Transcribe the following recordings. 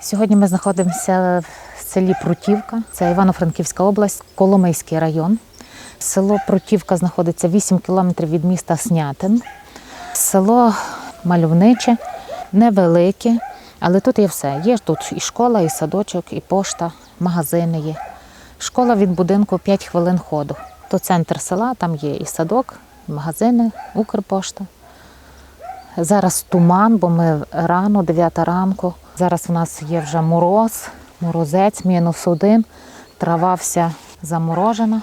Сьогодні ми знаходимося в селі Прутівка, це Івано-Франківська область, Коломийський район. Село Прутівка знаходиться 8 кілометрів від міста Снятин. Село мальовниче, невелике, але тут є все. Є тут і школа, і садочок, і пошта, магазини є. Школа від будинку 5 хвилин ходу. То центр села, там є і садок, і магазини, Укрпошта. Зараз туман, бо ми рано, 9 ранку. Зараз у нас є вже мороз, морозець, мінус один. Трава вся заморожена,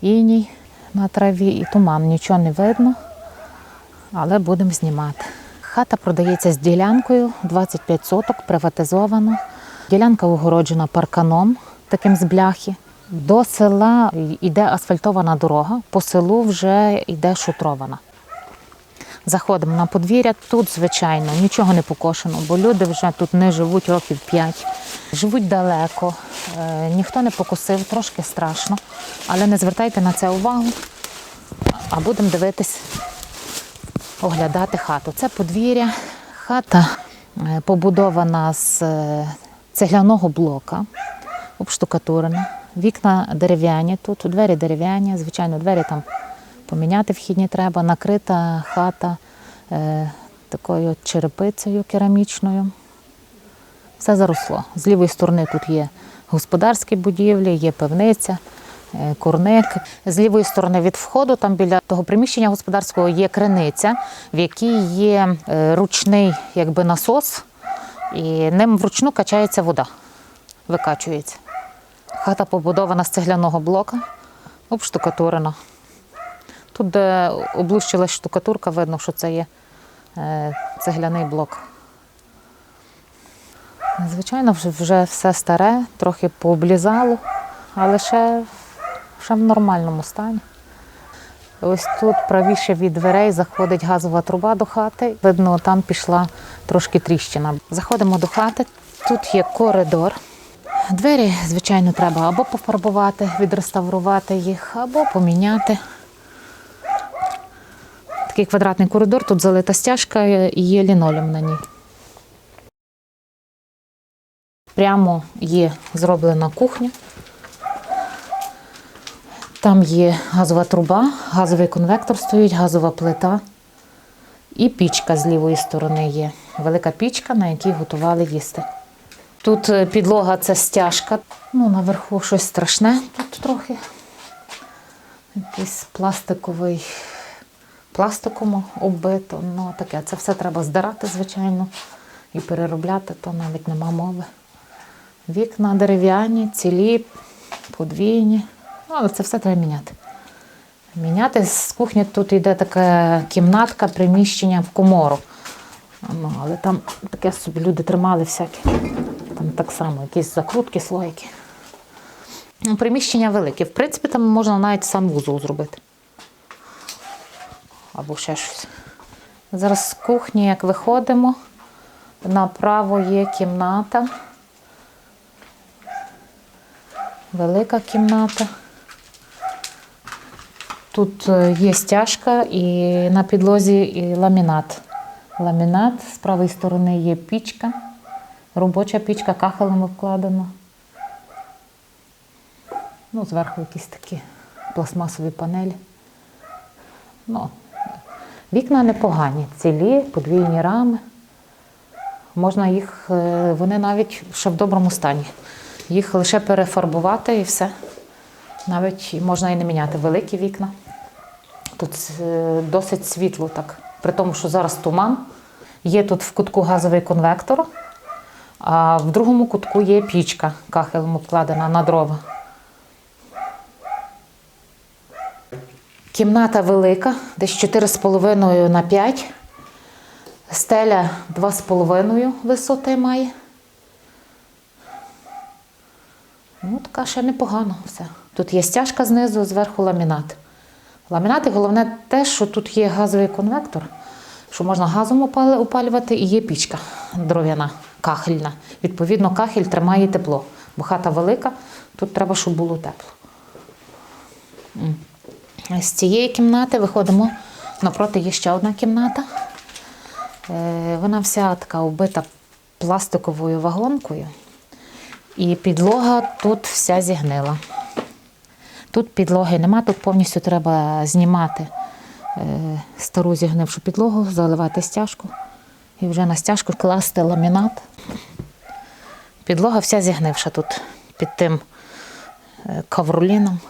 іній на траві і туман. Нічого не видно, але будемо знімати. Хата продається з ділянкою 25 соток, приватизовано. Ділянка огороджена парканом, таким з бляхи. До села йде асфальтована дорога, по селу вже йде шутрована. Заходимо на подвір'я. Тут, звичайно, нічого не покошено, бо люди вже тут не живуть років 5. Живуть далеко, е, ніхто не покосив, трошки страшно. Але не звертайте на це увагу, а будемо дивитись, оглядати хату. Це подвір'я. Хата е, побудована з е, цегляного блока, обштукатурена. Вікна дерев'яні тут, двері дерев'яні, звичайно, двері там поміняти вхідні треба. Накрита хата е, такою черепицею керамічною. Все заросло. З лівої сторони тут є господарські будівлі, є пивниця, е, курник. З лівої сторони від входу, там біля того приміщення господарського є криниця, в якій є е, ручний якби, насос, і ним вручну качається вода, викачується. Хата побудована з цегляного блока, обштукатурена. Тут, де облущилась штукатурка, видно, що це є е, цегляний блок. Звичайно, вже, все старе, трохи пооблізало, але ще, ще в нормальному стані. Ось тут правіше від дверей заходить газова труба до хати. Видно, там пішла трошки тріщина. Заходимо до хати. Тут є коридор. Двері, звичайно, треба або пофарбувати, відреставрувати їх, або поміняти. Такий квадратний коридор, тут залита стяжка і є лінолеум на ній. Прямо є зроблена кухня. Там є газова труба, газовий конвектор стоїть, газова плита і пічка з лівої сторони є. Велика пічка, на якій готували їсти. Тут е, підлога це стяжка. Ну, наверху щось страшне тут трохи. Якийсь пластиковий, пластиком оббито. Ну, таке. Це все треба здирати, звичайно, і переробляти, то навіть нема мови. Вікна дерев'яні, цілі, подвійні. Ну, але це все треба міняти. Міняти з кухні тут йде така кімнатка, приміщення в комору. Ну, але там таке собі люди тримали всякі. Там так само, якісь закрутки, слоїки. Ну, Приміщення велике. В принципі, там можна навіть сам вузол зробити. Або ще щось. Зараз з кухні, як виходимо, направо є кімната. Велика кімната. Тут е, є стяжка і на підлозі і ламінат. Ламінат, з правої сторони є пічка, робоча пічка, кахелем обкладена. Ну, зверху якісь такі пластмасові панелі. Ну, вікна непогані, цілі, подвійні рами. Можна їх, е, вони навіть ще в доброму стані. Їх лише перефарбувати і все. Навіть можна і не міняти великі вікна. Тут е, досить світло так. При тому, що зараз туман. Є тут в кутку газовий конвектор, а в другому кутку є пічка кахелем обкладена на дрова. Кімната велика, десь 4,5 на 5. Стеля 2,5 висоти має. Ну, така ще непогано все. Тут є стяжка знизу, зверху ламінат. Ламінат і головне те, що тут є газовий конвектор, що можна газом опалювати, і є пічка дров'яна, кахельна. Відповідно, кахель тримає тепло, бо хата велика, тут треба, щоб було тепло. З цієї кімнати виходимо. Напроти є ще одна кімната. Е, Вона вся така оббита пластиковою вагонкою, і підлога тут вся зігнила. Тут підлоги нема, тут повністю треба знімати е, стару зігнившу підлогу, заливати стяжку і вже на стяжку класти ламінат. Підлога вся зігнивша тут під тим е, кавроліном.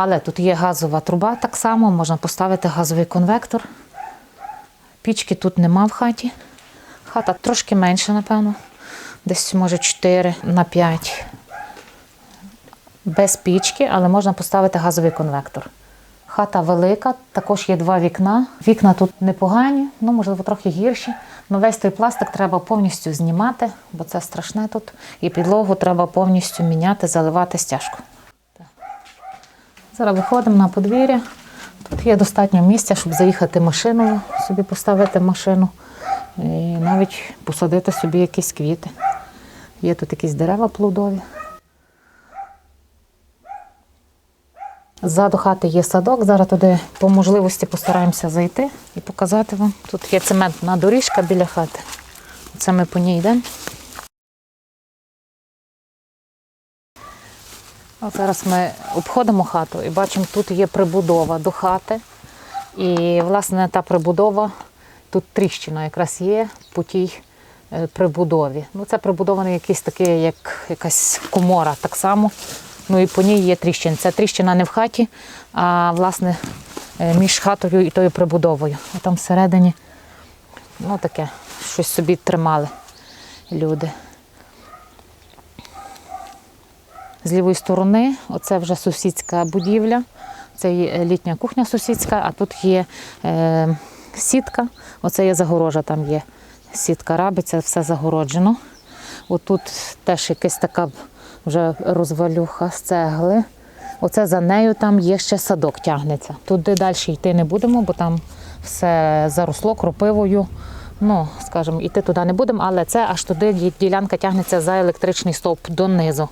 Але тут є газова труба так само, можна поставити газовий конвектор. Пічки тут нема в хаті. Хата трошки менша, напевно. Десь, може, 4 на 5. Без пічки, але можна поставити газовий конвектор. Хата велика, також є два вікна. Вікна тут непогані, ну, можливо, трохи гірші. Ну, весь той пластик треба повністю знімати, бо це страшне тут. І підлогу треба повністю міняти, заливати стяжку. Зараз виходимо на подвір'я. Тут є достатньо місця, щоб заїхати машиною, собі поставити машину і навіть посадити собі якісь квіти. Є тут якісь дерева плодові. Ззаду хати є садок. Зараз туди по можливості постараємося зайти і показати вам. Тут є цементна доріжка біля хати. Це ми по ній йдемо. От зараз ми обходимо хату і бачимо, тут є прибудова до хати. І, власне, та прибудова, тут тріщина якраз є по тій е, прибудові. Ну, це прибудований якийсь такий, як якась комора так само. Ну і по ній є тріщина. Ця тріщина не в хаті, а власне е, між хатою і тою прибудовою. А там всередині ну, таке, щось собі тримали люди. З лівої сторони, оце вже сусідська будівля, це є літня кухня сусідська, а тут є е, сітка, оце є загорожа, там є сітка рабиця, все загороджено. Отут теж якась така вже розвалюха з цегли. Оце за нею там є ще садок тягнеться. Туди далі йти не будемо, бо там все заросло кропивою. Ну, скажімо, йти туди не будемо, але це аж туди ділянка тягнеться за електричний стовп донизу.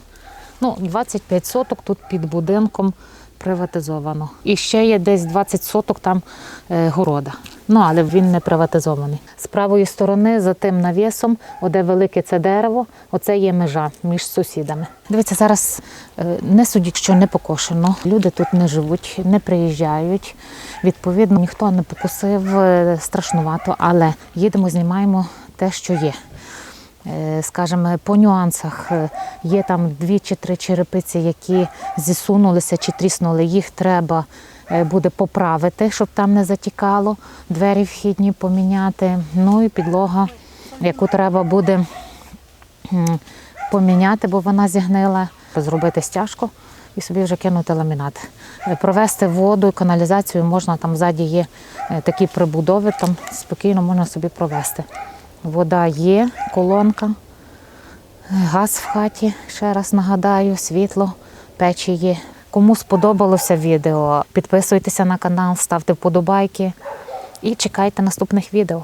Ну, 25 соток тут під будинком приватизовано. І ще є десь 20 соток там е, города. Ну, але він не приватизований. З правої сторони, за тим навісом, оде велике це дерево, оце є межа між сусідами. Дивіться, зараз е, не судіть, що не покошено. Люди тут не живуть, не приїжджають. Відповідно, ніхто не покусив, е, страшнувато, але їдемо, знімаємо те, що є. Е, Скажімо, по нюансах е, є там дві чи три черепиці, які зісунулися чи тріснули. Їх треба е, буде поправити, щоб там не затікало. Двері вхідні поміняти. Ну і підлога, яку треба буде поміняти, бо вона зігнила, зробити стяжку і собі вже кинути ламінат. Провести воду, каналізацію можна, там ззаді є такі прибудови, там спокійно можна собі провести. Вода є, колонка, газ в хаті, ще раз нагадаю, світло, печі є. Кому сподобалося відео, підписуйтеся на канал, ставте вподобайки і чекайте наступних відео.